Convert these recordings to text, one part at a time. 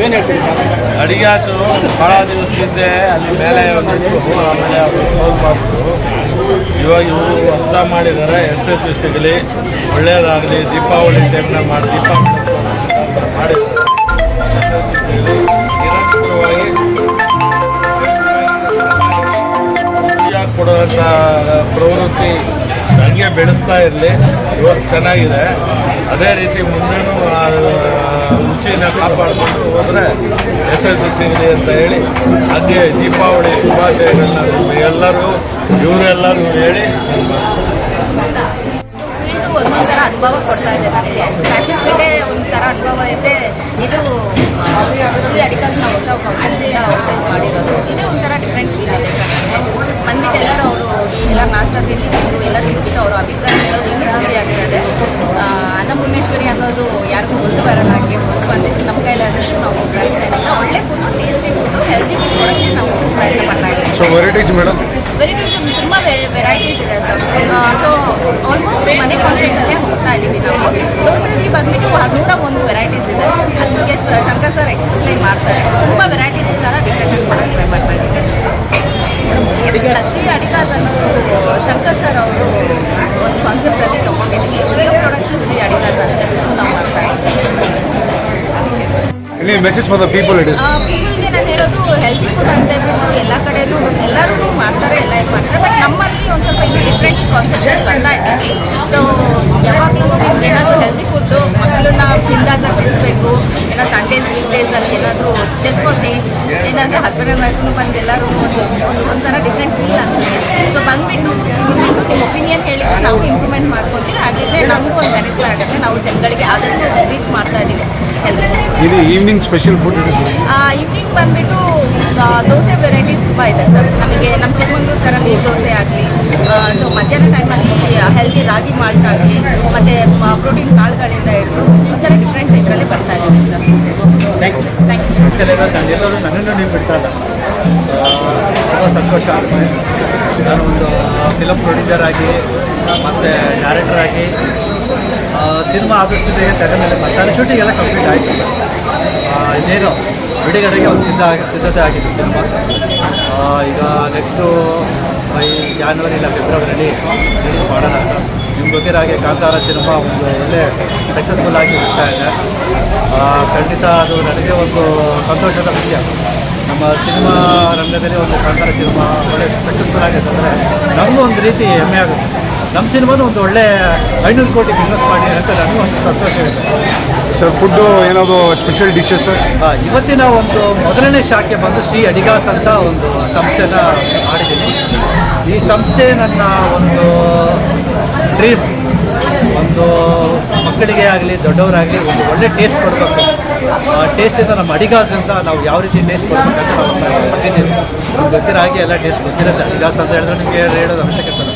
ತಾವೇನು ಹೇಳ್ತೀರಿ ಸರ್? ಅಡಿಗಾಸು ಭಾಳ ದಿವಸದಿಂದ ಅಲ್ಲಿ ಮೇಲೆ ಒಂದಿತ್ತು ಆಮೇಲೆ ಅವರು ಮಾಡಿದ್ರು. ಇವಾಗ ಇವರು ಅಂತ ಮಾಡಿದ್ದಾರೆ, ಎಸ್ ಸಿಗಲಿ ಒಳ್ಳೆಯದಾಗಲಿ ದೀಪಾವಳಿ ಟೈಮ್ನಾಗ ಮಾಡಿ, ದೀಪಾವಳಿ ಸಿ ಸಿಗಲಿ ನಿರಂತರವಾಗಿ ಕೊಡುವಂಥ ಪ್ರವೃತ್ತಿ ಹಂಗೆ ಬೆಳೆಸ್ತಾ ಇರಲಿ. ಇವತ್ತು ಚೆನ್ನಾಗಿದೆ. ಅದೇ ರೀತಿ ಮುಂದೆನೂ ರುಚಿನ ಕಾಪಾಡಿಕೊಂಡು ಹೋದರೆ ಎಸ್ ಸಿಗಲಿ ಅಂತ ಹೇಳಿ ಅದೇ ದೀಪಾವಳಿ ಶುಭಾಶಯಗಳನ್ನ ಎಲ್ಲರೂ ಇವರೆಲ್ಲರೂ ಹೇಳಿ ಒಂದೊಂಥರ ಅನುಭವ ಕೊಡ್ತಾ ಇದೆ ನನಗೆ. ಫ್ಯಾಷನ್ ಫೀಲ್ಡೇ ಒಂಥರ ಅನುಭವ ಇದೆ. ಇದು ನಾವು ಹೊಸ ಕಾನ್ಸೆಪ್ಟಿಂದ ಔಟ್ಲೈನ್ ಮಾಡಿರೋದು. ಇದೇ ಒಂಥರ ಡಿಫ್ರೆಂಟ್ ಫೀಲ್ ಇದೆ ಬಂದ್ಬಿಟ್ಟು ಎಲ್ಲರೂ ಅವರು ಎಲ್ಲ ನಾಷ್ಟ ತಿಂದು ಎಲ್ಲ ತಿಂದ್ಬಿಟ್ಟು ಅವರ ಅಭಿಪ್ರಾಯ ಹೇಳೋದು ಇನ್ನೂ ಖುಷಿ ಆಗ್ತಾ ಇದೆ ಆ, ಅನ್ನಪೂರ್ಣೇಶ್ವರಿ ಅನ್ನೋದು ಯಾರಿಗೂ ಒಂದು ಬರೋಣ ಆಗಲಿ ಒಂದು ಬಂದಿದ್ದು ನಮ್ಮ ಕೈಲಾದಷ್ಟು ನಾವು ಪ್ರಯತ್ನ ಇಲ್ಲ ಒಳ್ಳೆ food tasty food healthy food ಕೊಡೋಕ್ಕೆ ನಾವು ಪ್ರಯತ್ನ ಪಡ್ತಾ ಇದ್ದೀವಿ. ಸೊ ವೆರೈಟೀಸ್ ಮೇಡಮ್ ವೆರೈಟೀಸ್ ತುಂಬ ವೆರೈಟೀಸ್ ಇದೆ ಸರ್ ಸೊ ಆಲ್ಮೋಸ್ಟ್ ಮನೆ ಕಾನ್ಸೆಪ್ಟಲ್ಲೇ ಹೋಗ್ತಾ ಇದ್ದೀವಿ ನಾವು. ದೋಸೆಯಲ್ಲಿ ಬಂದ್ಬಿಟ್ಟು ನೂರ ಒಂದು ವೆರೈಟೀಸ್ ಇದೆ. ಅದಕ್ಕೆ ಶಂಕರ್ ಸರ್ ಎಕ್ಸ್ಪ್ಲೈನ್ ಮಾಡ್ತಾರೆ. ತುಂಬ ವೆರೈಟೀಸ್ ಥರ ಡಿಸ್ಕಷನ್ ಮಾಡೋಕ್ಕೆ ಟ್ರೈ ಮಾಡ್ತಾ ಇದ್ದೀವಿ. ಶ್ರೀ ಅಡಿಗಾಸ್ ಅನ್ನೋದು ಶಂಕರ್ ಸರ್ ಅವರು ಒಂದು ಕಾನ್ಸೆಪ್ಟಲ್ಲಿ any message for the people it is ಪೀಪಲ್ಗೆ ನಾನು ಹೇಳೋದು ಹೆಲ್ದಿ ಫುಡ್ ಅಂತ ಹೇಳ್ಬಿಟ್ಟು ಎಲ್ಲ ಕಡೆನೂ ಎಲ್ಲರೂ ಮಾಡ್ತಾರೆ, ಎಲ್ಲ ಇದು ಮಾಡ್ತಾರೆ. ಬಟ್ ನಮ್ಮಲ್ಲಿ ಒಂದು ಸ್ವಲ್ಪ ಇನ್ನೂ ಡಿಫ್ರೆಂಟ್ ಕಾನ್ಸೆಪ್ಟ್ ಬರ್ತಾ ಇದ್ದೀವಿ ಸೊ ಯಾವಾಗಲೂ ನಿಮ್ಗೆ ಏನಾದರೂ ಹೆಲ್ದಿ ಫುಡ್ಡು ಮಕ್ಕಳನ್ನ ತಿಂದಾಗ ಬೆಳೆಸ್ಬೇಕು ಏನೋ ಸಂಡೇಸ್ ವೀಕ್ ಡೇಸಲ್ಲಿ ಏನಾದರೂ ಜಸ್ಟ್ ಫಾರ್ ಚೇಂಜ್ ಏನಾದರೂ ಹಸ್ಬೆಂಡ್ ಅಂಡ್ ವೈಫ್ನು ಬಂದು ಎಲ್ಲರೂ ಒಂದು ಒಂದು ಒಂಥರ ಡಿಫ್ರೆಂಟ್ ಫೀಲ್ ಅನ್ಸುತ್ತೆ. ಸೊ ಬಂದುಬಿಟ್ಟು ನಿಮ್ಮ ಒಪಿನಿಯನ್ ಹೇಳಿದ್ರೆ ನಾವು ಇಂಪ್ರೂವ್ಮೆಂಟ್ ಮಾಡ್ಕೊತೀವಿ. ಹಾಗಿದ್ರೆ ನಮಗೂ ಒಂದು ಸ್ಯಾಟಿಸ್ಫೈ ಆಗುತ್ತೆ. ನಾವು ಜನಗಳಿಗೆ ಆದಷ್ಟು ರೀಚ್ ಮಾಡ್ತಾ ಇದ್ದೀವಿ ಹೆಲ್ದಿ ಇದು ಈವ್ನಿಂಗ್ ಸ್ಪೆಷಲ್ ಫುಡ್ ಈವ್ನಿಂಗ್ ಬಂದ್ಬಿಟ್ಟು ದೋಸೆ ವೆರೈಟೀಸ್ ತುಂಬ ಇದೆ ಸರ್. ನಮಗೆ ನಮ್ಮ ಚಿಕ್ಕಮಂಗ್ಳೂರು ಥರ ನೀರು ದೋಸೆ ಆಗಲಿ ಸೊ ಮಧ್ಯಾಹ್ನ ಹೆಲ್ದಿ ರಾಗಿ ಮಾಲ್ಟ್ ಆಗಲಿ ಮತ್ತು ಪ್ರೋಟೀನ್ ಕಾಳುಗಳಿಂದ ಹಿಡಿದು ಒಂಥರ ಡಿಫ್ರೆಂಟ್ ಇದರಲ್ಲಿ ಬರ್ತಾ ಇದೆ sir. Thank you thank you ಎಲ್ಲರೂ ನನ್ನನ್ನು ನೀವು ಬಿಡ್ತಾಯಿಲ್ಲ ತುಂಬ ಸಂತೋಷ ನಾನು ಒಂದು ಫಿಲಮ್ ಪ್ರೊಡ್ಯೂಸರ್ ಆಗಿ ಮತ್ತು ಡೈರೆಕ್ಟರ್ ಆಗಿ ಸಿನಿಮಾ ಆದಷ್ಟು ಬೇಗ ತೆರೆ ಮೇಲೆ ಬರ್ತಾರೆ ಶೂಟಿಂಗ್ ಎಲ್ಲ ಕಂಪ್ಲೀಟ್ ಆಯಿತು ಇನ್ನೇನು ಬಿಡುಗಡೆಗೆ ಒಂದು ಸಿದ್ಧ ಸಿದ್ಧತೆ ಆಗಿದೆ ಸಿನಿಮಾ ಈಗ ನೆಕ್ಸ್ಟು ಬೈ ಜಾನ್ವರಿ ಇಲ್ಲ ಫೆಬ್ರವರಿಯಲ್ಲಿ ರಿಲೀಸ್ ಮಾಡೋಣ ಅಂತ. ನಿಮ್ಗೆ ಗೊತ್ತಿರೋ ಹಾಗೆ ಕಾಂತಾರ ಸಿನಿಮಾ ಒಂದು ಒಳ್ಳೆ ಸಕ್ಸಸ್ಫುಲ್ ಆಗಿ ಬರ್ತಾ ಇದೆ. ಖಂಡಿತ ಅದು ನನಗೆ ಒಂದು ಸಂತೋಷದ ವಿಷಯ. ನಮ್ಮ ಸಿನಿಮಾ ರಂಗದಲ್ಲಿ ಒಂದು ಕಾಂತಾರ ಸಿನಿಮಾ ಒಳ್ಳೆ ಸಕ್ಸಸ್ಫುಲ್ ಆಗಿದೆ ಅಂದರೆ ನಮಗೂ ಒಂದು ರೀತಿ ಹೆಮ್ಮೆ ಆಗುತ್ತೆ. ನಮ್ಮ ಸಿನಿಮಾನು ಒಂದು ಒಳ್ಳೆ ಐನೂರು ಕೋಟಿ ಬಿಸ್ನೆಸ್ ಮಾಡಿ ಅಂತ ನನಗೂ ಒಂದು ಸಂತೋಷ ಇದೆ ಸರ್ ಫುಡ್ಡು ಏನಾದರೂ ಸ್ಪೆಷಲ್ ಡಿಶಸ್ ಇವತ್ತಿನ ಒಂದು ಮೊದಲನೇ ಶಾಖೆ ಬಂದು ಶ್ರೀ ಅಡಿಗಾಸ್ ಅಂತ ಒಂದು ಸಂಸ್ಥೆನ ಮಾಡಿದ್ದೀನಿ. ಈ ಸಂಸ್ಥೆ ನನ್ನ ಒಂದು ಡ್ರೀಮ್ ಒಂದು ಮಕ್ಕಳಿಗೆ ಆಗಲಿ, ದೊಡ್ಡವರಾಗಲಿ, ಒಂದು ಒಳ್ಳೆ ಟೇಸ್ಟ್ ಕೊಡಬೇಕು. ಆ ಟೇಸ್ಟಿಂದ ನಮ್ಮ ಅಡಿಗಾಸ್ ಅಂತ ನಾವು ಯಾವ ರೀತಿ ಟೇಸ್ಟ್ ಕೊಡಬೇಕಂತ ನಾವು ಕೊಟ್ಟಿದ್ದೀವಿ ನಮ್ಗೆ ಗೊತ್ತಿರೋ ಎಲ್ಲ ಟೇಸ್ಟ್ ಗೊತ್ತಿರುತ್ತೆ. ಅಡಿಗಾಸ್ ಅಂತ ಹೇಳಿದ್ರೆ ನಿಮಗೆ ಹೇಳೋದು ಅವಶ್ಯಕತೆ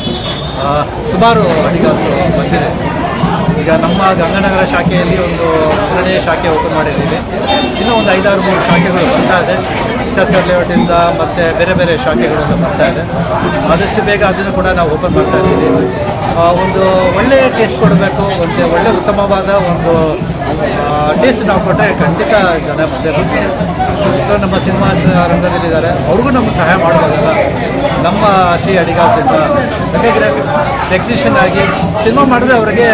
ಸುಮಾರು ಅಡಿಗಾಸು ಬಂದಿದೆ. ಈಗ ನಮ್ಮ ಗಂಗಾನಗರ ಶಾಖೆಯಲ್ಲಿ ಒಂದು ಮೂರನೇ ಶಾಖೆ ಓಪನ್ ಮಾಡಿದ್ದೀವಿ. ಇನ್ನೂ ಒಂದು ಐದಾರು ಮೂರು ಶಾಖೆಗಳು ಬರ್ತಾ ಇದೆ ಚಸ್ಸರ್ ಲೇಔಟಿಂದ ಮತ್ತು ಬೇರೆ ಬೇರೆ ಶಾಖೆಗಳಿಂದ ಬರ್ತಾ ಇದೆ. ಆದಷ್ಟು ಬೇಗ ಅದನ್ನು ಕೂಡ ನಾವು ಓಪನ್ ಮಾಡ್ತಾ ಇದ್ದೀವಿ. ಒಂದು ಒಳ್ಳೆಯ ಟೇಸ್ಟ್ ಕೊಡಬೇಕು, ಒಂದು ಒಳ್ಳೆ ಉತ್ತಮವಾದ ಒಂದು ಟೇಸ್ಟ್ ನಾವು ಕೊಟ್ಟರೆ ಖಂಡಿತ ಜನ ಮುಂದೆ ಸೊ ನಮ್ಮ ಸಿನಿಮಾ ರಂಗದಲ್ಲಿದ್ದಾರೆ. ಅವ್ರಿಗೂ ನಮ್ಗೆ ಸಹಾಯ ಮಾಡ್ಬೋದಲ್ಲ ನಮ್ಮ ಶ್ರೀ ಅಡಿಗಾಸಿಂದ ಯಾಕೆಂದರೆ ಟೆಕ್ನಿಷಿಯನ್ ಆಗಿ ಸಿನಿಮಾ ಮಾಡಿದ್ರೆ ಅವರಿಗೆ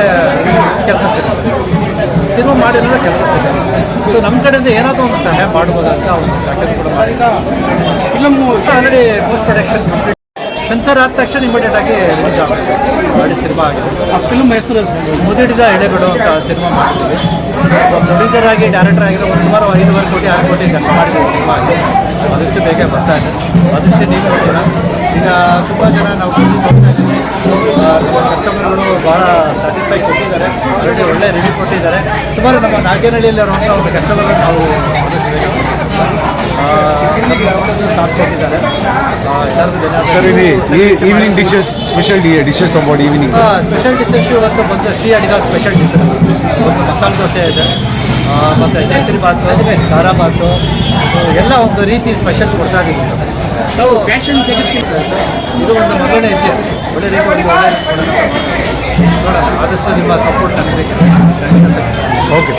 ಕೆಲಸ ಸಿಗುತ್ತೆ. ಸಿನಿಮಾ ಮಾಡಿರೋದ ಕೆಲಸ ಸಿಗುತ್ತೆ ಸೊ ನಮ್ಮ ಕಡೆಯಿಂದ ಏನಾದರೂ ಒಂದು ಸಹಾಯ ಮಾಡ್ಬೋದಂತ ಅಂತ ಒಂದು ಪ್ಯಾಕೇಜ್ ಕೂಡ ಮಾಡಿ film already post production complete censor ಆದ ತಕ್ಷಣ ಇಮಿಡಿಯೇಟ್ ಆಗಿ ರಿಲೀಸ್ ಆಗುತ್ತೆ. ಆಲ್ರೆಡಿ ಸಿನಿಮಾ ಆಗಿದೆ. ಆ ಫಿಲ್ಮ್ ಹೆಸರು? ಮುದುಡಿದ ಎಳೆಬಿಡು ಅಂತ ಸಿನಿಮಾ ಮಾಡ್ತೀವಿ ಪ್ರೊಡ್ಯೂಸರ್ ಆಗಿ ಡೈರೆಕ್ಟರ್ ಆಗಿರೋ ಒಂದು ಸುಮಾರು ಐದುವರೆ ಕೋಟಿ ಆರು ಕೋಟಿ ಖರ್ಚು ಮಾಡಿದ್ದೀವಿ ಸಿನಿಮಾ ಆಗಿ ಅದಷ್ಟು ಬೇಗ ಬರ್ತಾ ಇದೆ. ಅದಷ್ಟು ನೀವು ನೋಡೋಣ ಈಗ ತುಂಬ ಜನ ನಾವು ಕಸ್ಟಮರ್ಗಳು ಭಾಳ ಸ್ಯಾಟಿಸ್ಫೈ ಕೊಟ್ಟಿದ್ದಾರೆ. ಆಲ್ರೆಡಿ ಒಳ್ಳೆ ರಿವ್ಯೂ ಕೊಟ್ಟಿದ್ದಾರೆ. ಸುಮಾರು ನಮ್ಮ ನಾಗೇನಹಳ್ಳಿಯಲ್ಲಿರುವಂಥ ಒಂದು ಕಸ್ಟಮರ್ ನಾವು ಕೊಟ್ಟಿದ್ದಾರೆ. ಸರ್ ಇದು evening dishes special dishes about evening special dishes ಇವತ್ತು ಬಂದು ಶ್ರೀ ಅಡಿಗ ಸ್ಪೆಷಲ್ ಡಿಶಸ್ ಒಂದು ಮಸಾಲೆ ದೋಸೆ ಇದೆ. ಮತ್ತು ಕೇಸರಿ ಬಾತು ಖಾರ ಬಾತು ಎಲ್ಲ ಒಂದು ರೀತಿ ಸ್ಪೆಷಲ್ ಕೊಡ್ತಾ ಇದ್ದೀವಿ. ತಾವು ಫ್ಯಾಷನ್ ಜಗತ್ತಿನ ಇದು ಒಂದು ಮಗನೇ ಹೆಜ್ಜೆ. ಒಳ್ಳೆ ರೀತಿ ಒಳ್ಳೆ ನೋಡೋಣ. ಆದಷ್ಟು ನಿಮ್ಮ ಸಪೋರ್ಟ್ ನನಗೆ ಓಕೆ